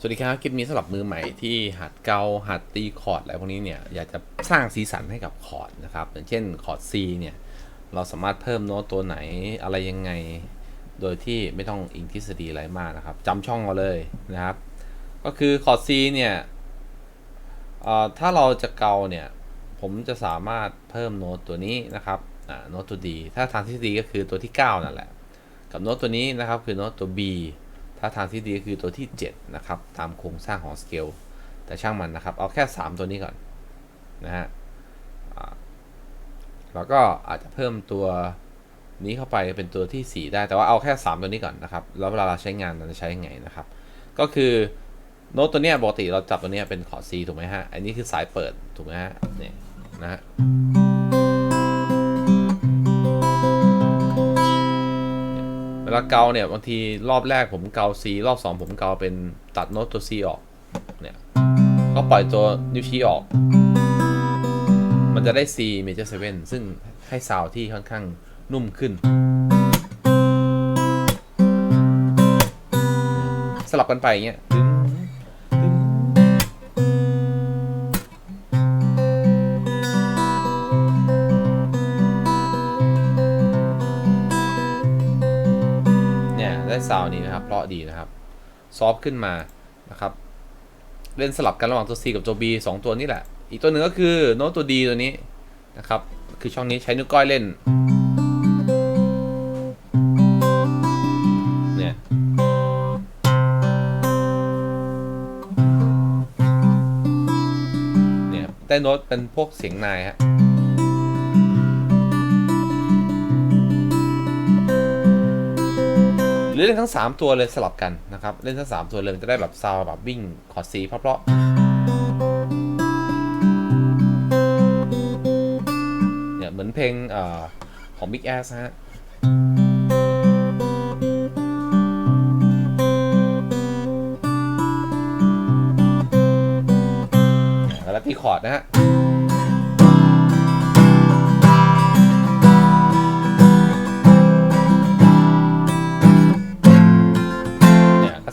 สวัสดีครับ คลิปนี้สำหรับมือใหม่ที่หัดเกาหัดตีคอร์ดอะไรพวกนี้เนี่ยอยากจะสร้างสีสันให้กับคอร์ดนะครับอย่างเช่นคอร์ด C เนี่ยเราสามารถเพิ่มโน้ตตัวไหนอะไรยังไง โดยที่ไม่ต้องอิงทฤษฎีอะไรมากนะครับจำช่องเราเลยนะครับ ก็คือคอร์ด C เนี่ยถ้าเราจะเกาเนี่ยผมจะสามารถเพิ่มโน้ตตัวนี้นะครับโน้ตตัว D ถ้าทางทฤษฎีก็คือตัวที่ 9 นั่นแหละ กับโน้ตตัวนี้นะครับคือโน้ตตัว B ถ้าทางที่ดีคือตัวที่ 7 นะครับ ตามโครงสร้างของสเกลแต่ช่างมันนะครับ เอาแค่ 3 ตัวนี้ก่อน นะฮะแล้วก็อาจจะเพิ่มตัวนี้เข้าไปเป็นตัวที่ 4 ได้แต่ว่าเอาแค่ 3 ตัวนี้ก่อนนะครับ แล้วเวลาเราใช้งานเราจะใช้ยังไงนะครับ ก็คือโน้ตตัวเนี้ยปกติเราจับตัวเนี้ยเป็นคอ C ถูกไหมฮะ อันนี้คือสายเปิดถูกไหมฮะเนี่ยนะฮะ วลาเกาเนี่ยบางทีรอบแรกผมเกา C รอบ2ผมเกาเป็นตัดโน้ตตัว C ออกเนี่ยก็ปล่อยตัวนิ้วชี้ออก มันจะได้ C major 7 ซึ่งให้ซาว์ที่ค่อนข้างนุ่มขึ้น สลับกันไปอย่างเงี้ย ได้ซาวด์นี้นะครับ เพราะดีนะครับซอฟขึ้นมานะครับ เล่นสลับกันระหว่างตัว C กับตัว B สองตัวนี้แหละ อีกตัวหนึ่งก็คือโน้ตตัว D ตัวนี้นะครับ คือช่องนี้ใช้นิ้วก้อยเล่น เนี่ย เนี่ย ได้โน้ตเป็นพวกเสียงนายฮะ รือเล่นทั้ง 3 ตัวเลยสลับกันนะครับ เล่นทั้ง 3 ตัวเลยจะได้แบบซาวแบบวิ่งคอร์ดซีเพราะๆเนี่ยเหมือนเพลงอของ Big Ass ฮะแล้วตีคอร์ดนะฮะ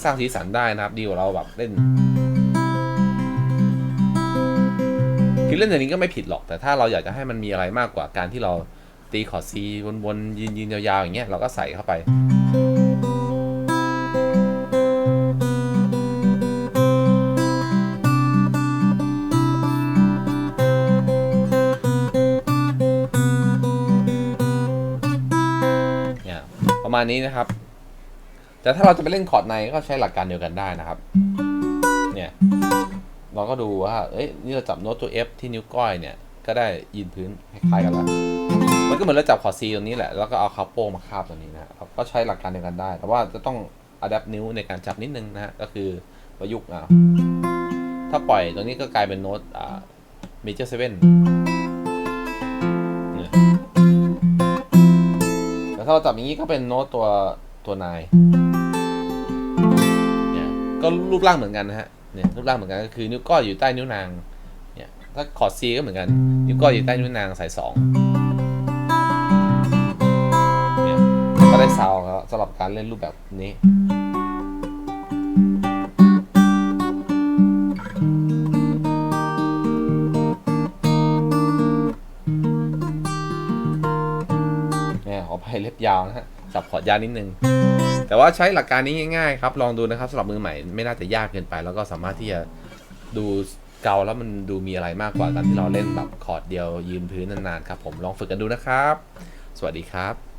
ร้างสีสันได้นะครับ ดีกว่าเราแบบเล่นคือเล่นอย่างนี้ก็ไม่ผิดหรอก แต่ถ้าเราอยากจะให้มันมีอะไรมากกว่าการที่เราตีคอร์ดซีวนๆยืนๆยาวๆอย่างเงี้ยเราก็ใส่เข้าไปเนี่ยประมาณนี้นะครับ แต่ถ้าเราจะไปเล่นคอร์ดในก็ใช้หลักการเดียวกันได้นะครับ เนี่ย เราก็ดูว่า เอ้ย นี่เราจับโน้ตตัว F ที่นิ้วก้อยเนี่ย ก็ได้ยืนพื้นคล้ายกันแล้ว มันก็เหมือนเราจับคอร์ด C ตรงนี้แหละ แล้วก็เอาคาโป้งมาคาบตรงนี้นะครับ ก็ใช้หลักการเดียวกันได้ แต่ว่าจะต้องอัดแอปนิ้วในการจับนิดนึงนะฮะก็คือประยุกต์เอาถ้าปล่อยตรงนี้ก็กลายเป็นโน้ตอ่า major 7เนี่ยแต่ถ้าเราจับอย่างนี้ก็เป็นโน้ตตัวตัวนายเนี่ย ก็รูปร่างเหมือนกันนะฮะเนี่ยรูปร่างเหมือนกันก็คือนิ้วก้อยอยู่ใต้นิ้วนางเนี่ยถ้าคอร์ด C ก็เหมือนกันนิ้วก้อยอยู่ใต้นิ้วนางใส่สองเนี่ยก็ได้ซาวด์ครับสำหรับการเล่นรูปแบบนี้เนี่ยขอภัยเล็บยาวนะฮะจับขอดยาวนิดนึง แต่ว่าใช้หลักการนี้ง่ายๆครับ ลองดูนะครับสำหรับมือใหม่ไม่น่าจะยากเกินไป แล้วก็สามารถที่จะดูเกาแล้วมันดูมีอะไรมากกว่าการที่เราเล่นแบบคอร์ดเดียวยืนพื้นนานๆครับผมลองฝึกกันดูนะครับ สวัสดีครับ